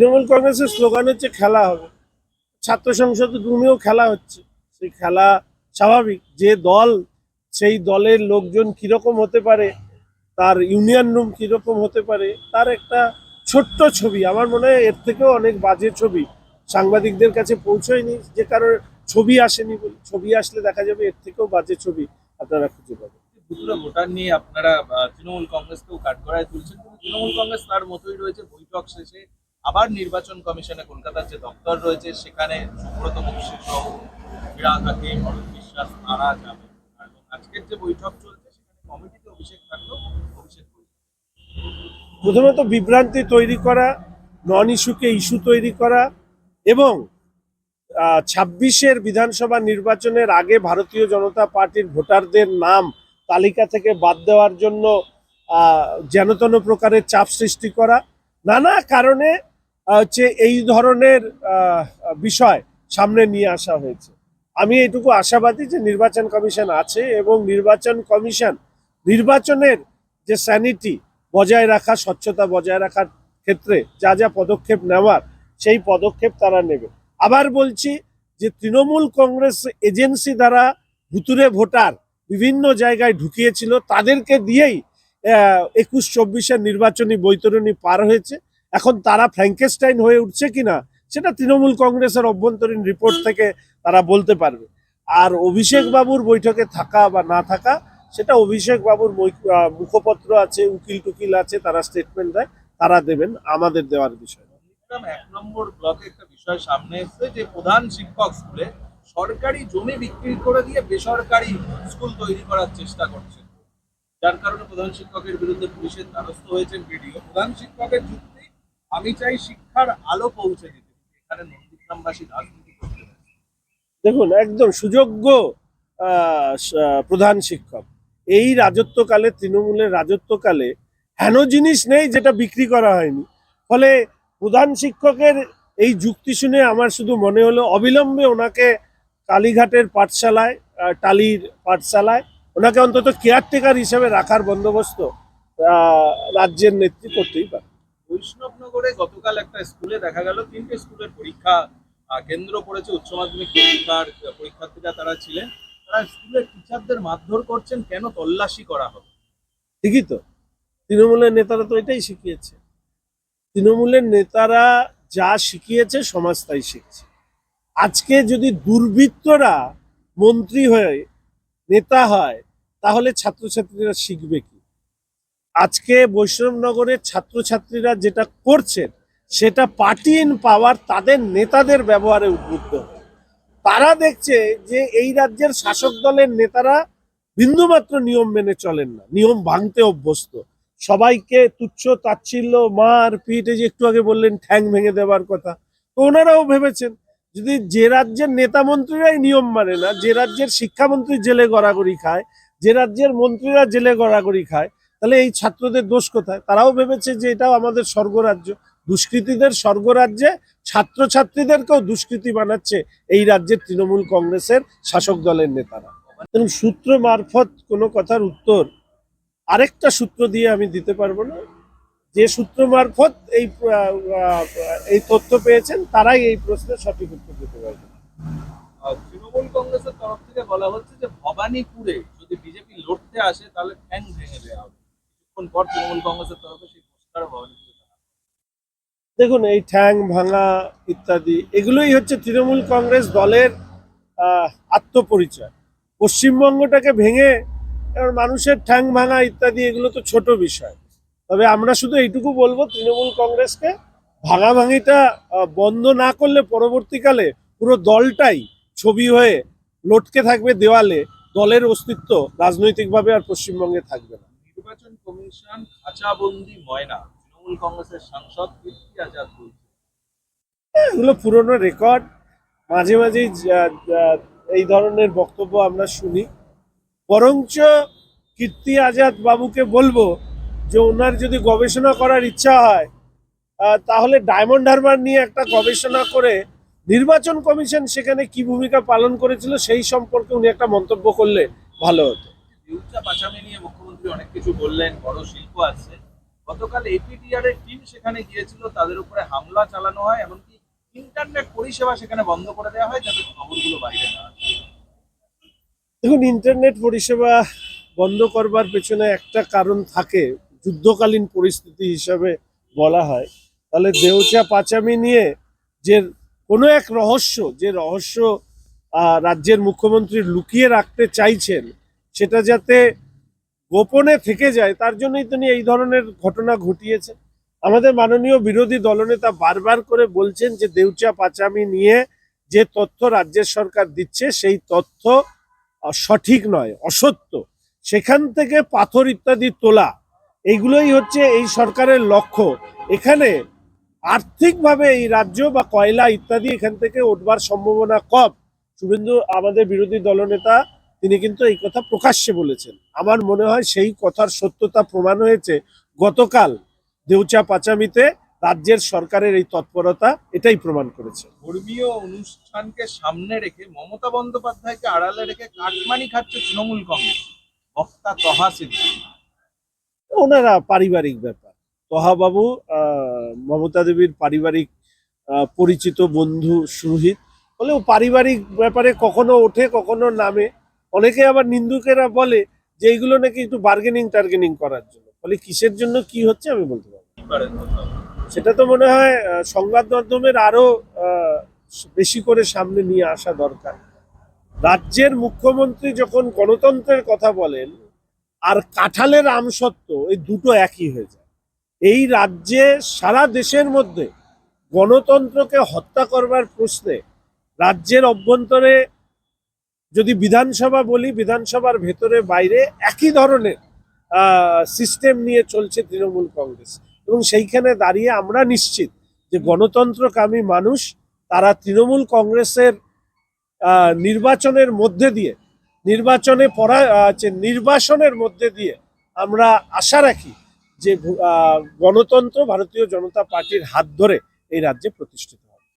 তৃণমূল কংগ্রেসের স্লোগান হচ্ছে খেলা হবে। ছাত্র সংসদ রুমেও খেলা হচ্ছে। সেই খেলা স্বাভাবিক। যে দল, সেই দলের লোকজন কীরকম হতে পারে, তার ইউনিয়ন রুম কীরকম হতে পারে, তার একটা ছোট্ট ছবি। আমার মনে হয় এর থেকেও অনেক বাজে ছবি। সাংবাদিকদের কাছে পৌঁছয়নি, যে কারোর ছবি আসেনি বলে। ছবি আসলে দেখা যাবে এর থেকেও বাজে ছবি আপনারা খুঁজে পাবেন। নিয়ে আপনারা তৃণমূল কংগ্রেসকেও কাঠগড়ায় তুলছেন। তৃণমূল কংগ্রেস তার মতোই রয়েছে। বৈঠক শেষে আবার নির্বাচন কমিশনে কলকাতার যে দপ্তর রয়েছে, সেখানে সুব্রত বক্সি সহ বিরাট অরুণ বিশ্বাস তারা যাবে এবং আজকের যে বৈঠক চলছে, সেখানে কমিটিতে অভিষেক থাকল অভিষেক। প্রথমত বিভ্রান্তি তৈরি করা নন ইস্যুকে ইস্যু তৈরি করা এবং ছাব্বিশের বিধানসভা নির্বাচনের আগে ভারতীয় জনতা পার্টির ভোটারদের নাম তালিকা থেকে বাদ দেওয়ার জন্য যেনতেন প্রকারের চাপ সৃষ্টি করা নানা কারণে হচ্ছে এই ধরনের বিষয় সামনে নিয়ে আসা হয়েছে। আমি এটুকু আশাবাদী যে নির্বাচন কমিশন আছে এবং নির্বাচন কমিশন নির্বাচনের যে স্যানিটি বজায় রাখা, স্বচ্ছতা বজায় রাখার ক্ষেত্রে যা যা পদক্ষেপ নেওয়ার, সেই পদক্ষেপ তারা নেবে। আবার বলছি যে তৃণমূল কংগ্রেস এজেন্সি দ্বারা ভুতুরে ভোটার বিভিন্ন জায়গায় ঢুকিয়েছিল, তাদেরকে দিয়েই একুশ চব্বিশের নির্বাচনী বৈতরণী পার হয়েছে। এখন তারা ফ্র্যাঙ্কেস্টাইন হয়ে উঠছে কিনা সেটা তৃণমূল কংগ্রেসের অভ্যন্তরীণ রিপোর্ট থেকে তারা বলতে পারবে। আর অভিষেক বাবুর বৈঠকে থাকা বা না থাকা সেটা অভিষেক বাবুর মুখপত্র আছে উকিল টুকিল আছে তারা স্টেটমেন্ট দেয় তারা দেবেন আমাদের দেওয়ার বিষয়। এক নম্বর ব্লকে একটা বিষয় সামনে এসেছে যে প্রধান শিক্ষক স্কুলে সরকারি জমি বিক্রি করে দিয়ে বেসরকারি স্কুল তৈরি করার চেষ্টা করছে। যার কারণে প্রধান শিক্ষকের বিরুদ্ধে পুলিশের দ্বারস্থ হয়েছেন বিডিও। প্রধান শিক্ষকের যুক্তি আমি চাই শিক্ষার আলো পৌঁছে দিতে। এখানে নন্দীগ্রামবাসী রাজনীতি করতে দেখুন, একদম সুযোগ্য প্রধান শিক্ষক। এই রাজত্বকালে, তৃণমূলের রাজত্বকালে হেন জিনিস নেই যেটা বিক্রি করা হয়নি। ফলে প্রধান শিক্ষকের এই যুক্তি শুনে আমার শুধু মনে হলো, অবিলম্বে ওনাকে কালীঘাটের পাঠশালায় টালির পাঠশালায়, ওনাকে অন্তত কেয়ারটেকার হিসেবে রাখার বন্দোবস্ত রাজ্যের নেত্রী করতেই পারে। বৈষ্ণবনগরে গতকাল একটা স্কুলে দেখা গেল, তিনটে স্কুলের পরীক্ষা কেন্দ্র পড়েছে উচ্চ মাধ্যমিক পরীক্ষার পরীক্ষার্থীরা তারা ছিলেন। তারা স্কুলের টিচারদের মারধর করছেন, কেন তল্লাশি করা হবে ঠিকই তো। তৃণমূলের নেতারা তো এটাই শিখিয়েছে। তৃণমূলের নেতারা যা শিখিয়েছে সমাজ তাই শিখছে। আজকে যদি দুর্বৃত্তরা মন্ত্রী হয়ে, নেতা হয়, তাহলে ছাত্রছাত্রীরা শিখবে কি? আজকে বৈষ্ণবনগরের ছাত্রছাত্রীরা যেটা করছেন, সেটা পার্টি ইন পাওয়ার তাদের নেতাদের ব্যবহারে উদ্বুদ্ধ। তারা দেখছে যে এই রাজ্যের শাসক দলের নেতারা বিন্দুমাত্র নিয়ম মেনে চলেন না, নিয়ম ভাঙতে অভ্যস্ত। সবাইকে তুচ্ছ তাচ্ছিল্য, মার পিট, এই যে একটু আগে বললেন, ঠ্যাং ভেঙে দেওয়ার কথা। তো ওনারাও ভেবেছেন, যদি যে রাজ্যের নেতা মন্ত্রীরাই নিয়ম মানে না, যে রাজ্যের শিক্ষামন্ত্রী জেলে গড়াগড়ি খায়, যে রাজ্যের মন্ত্রীরা জেলে গড়াগড়ি খায় তাহলে এই ছাত্রদের দোষ কোথায়? তারাও ভেবেছে যে এটাও আমাদের স্বর্গরাজ্য। দুষ্কৃতীদের স্বর্গরাজ্যে ছাত্রছাত্রীদেরকেও দুষ্কৃতী বানাচ্ছে এই রাজ্যের তৃণমূল কংগ্রেসের শাসক দলের নেতারা। এবং সূত্র মারফত কোনো কথার উত্তর আরেকটা সূত্র দিয়ে আমি দিতে পারব না। যে সূত্র মারফত এই এই তথ্য পেয়েছেন, তারাই এই প্রশ্নের সঠিক উত্তর দিতে পারবে। তৃণমূল কংগ্রেসের তরফ থেকে বলা হচ্ছে যে ভবানীপুরে যদি বিজেপি লড়তে আসে, তাহলে ঠ্যাং ভেঙে দেওয়া হবে। কিছুক্ষণ পর তৃণমূল কংগ্রেসের তরফে সেই ভবানীপুরে দেখুন, এই ঠ্যাং ভাঙা ইত্যাদি, এগুলোই হচ্ছে তৃণমূল কংগ্রেস দলের আত্মপরিচয়। পশ্চিমবঙ্গটাকে ভেঙে এবার মানুষের ঠ্যাং ভাঙা ইত্যাদি, এগুলো তো ছোট বিষয়। তবে আমরা শুধু এইটুকু বলব, তৃণমূল কংগ্রেসকে ভাঙাভাঙিটা বন্ধ না করলে পরবর্তীকালে পুরো দলটাই ছবি হয়ে লটকে থাকবে দেওয়ালে। দলের অস্তিত্ব রাজনৈতিকভাবে আর পশ্চিমবঙ্গে থাকবে না। নির্বাচন কমিশন খাঁচাবন্দি ময়না তৃণমূল কংগ্রেসের সাংসদ কীর্তি আজাদ বলছে এগুলো পুরনো রেকর্ড। মাঝে মাঝেই এই ধরনের বক্তব্য আমরা শুনি। বরঞ্চ কীর্তি আজাদ বাবুকে বলব যে ওনার যদি গবেষণা করার ইচ্ছা হয় তাহলে ডায়মন্ড হারবার নিয়ে একটা গবেষণা করে নির্বাচন কমিশন সেখানে কি ভূমিকা পালন করেছিল সেই সম্পর্কে উনি একটা মন্তব্য করলে ভালো হতো। নিয়ে মুখ্যমন্ত্রী অনেক কিছু বললেন, বড় শিল্প আছে। গতকাল এপিডিআর এর টিম সেখানে গিয়েছিল, তাদের উপরে হামলা চালানো হয়, এমনকি ইন্টারনেট পরিষেবা সেখানে বন্ধ করে দেওয়া হয় যাতে খবরগুলো বাইরে না দেখুন ইন্টারনেট পরিষেবা বন্ধ করবার পেছনে একটা কারণ থাকে, যুদ্ধকালীন পরিস্থিতি হিসাবে বলা হয়। তাহলে দেউচা পাচামি নিয়ে যে কোনো এক রহস্য, যে রহস্য রাজ্যের মুখ্যমন্ত্রী লুকিয়ে রাখতে চাইছেন, সেটা যাতে গোপনে থেকে যায়, তার জন্যই তিনি এই ধরনের ঘটনা ঘটিয়েছে। আমাদের মাননীয় বিরোধী দলনেতা বারবার করে বলছেন যে, দেউচা পাচামি নিয়ে যে তথ্য রাজ্যের সরকার দিচ্ছে, সেই তথ্য সঠিক নয়, অসত্য। সেখান থেকে পাথর ইত্যাদি তোলা এইগুলোই হচ্ছে এই সরকারের লক্ষ্য। এখানে আর্থিকভাবে এই রাজ্য বা কয়লা ইত্যাদি এখান থেকে উঠবার সম্ভাবনা কম। শুভেন্দু, আমাদের বিরোধী দলনেতা তিনি কিন্তু এই কথা প্রকাশ্যে বলেছেন। আমার মনে হয় সেই কথার সত্যতা প্রমাণ হয়েছে গতকাল দেউচা পাচামিতে রাজ্যের সরকারের এই তৎপরতা এটাই প্রমাণ করেছে। ধর্মীয় অনুষ্ঠানকে সামনে রেখে মমতা বন্দ্যোপাধ্যায়কে আড়ালে রেখে কাটমানি খাচ্ছে তৃণমূল কংগ্রেস। বক্তা তহা সিদ্দিকী। ওনারা পারিবারিক ব্যাপার। তহাবাবু মমতা দেবীর পারিবারিক পরিচিত বন্ধু সুহিত হলেও পারিবারিক ব্যাপারে কখনো ওঠে কখনো নামে। অনেকে আবার নিন্দুকেরা বলে যে এইগুলো নাকি একটু বার্গেনিং টার্গেনিং করার জন্য। ফলে কিসের জন্য কি হচ্ছে আমি বলতে পারব? সেটা তো মনে হয় সংবাদ মাধ্যমের আরও বেশি করে সামনে নিয়ে আসা দরকার। রাজ্যের মুখ্যমন্ত্রী যখন গণতন্ত্রের কথা বলেন, আর কাঁঠালের আমসত্ব এই দুটো একই হয়ে যায়। এই রাজ্যে সারা দেশের মধ্যে গণতন্ত্রকে হত্যা করবার প্রশ্নে রাজ্যের অভ্যন্তরে যদি বিধানসভা বলি, বিধানসভার ভেতরে বাইরে একই ধরনের সিস্টেম নিয়ে চলছে তৃণমূল কংগ্রেস এবং সেইখানে দাঁড়িয়ে আমরা নিশ্চিত যে গণতন্ত্রকামী মানুষ তারা তৃণমূল কংগ্রেসের নির্বাচনের মধ্যে দিয়ে, নির্বাচনে পরা নির্বাসনের মধ্যে দিয়ে আমরা আশা রাখি যে গণতন্ত্র ভারতীয় জনতা পার্টির হাত ধরে এই রাজ্যে প্রতিষ্ঠিত।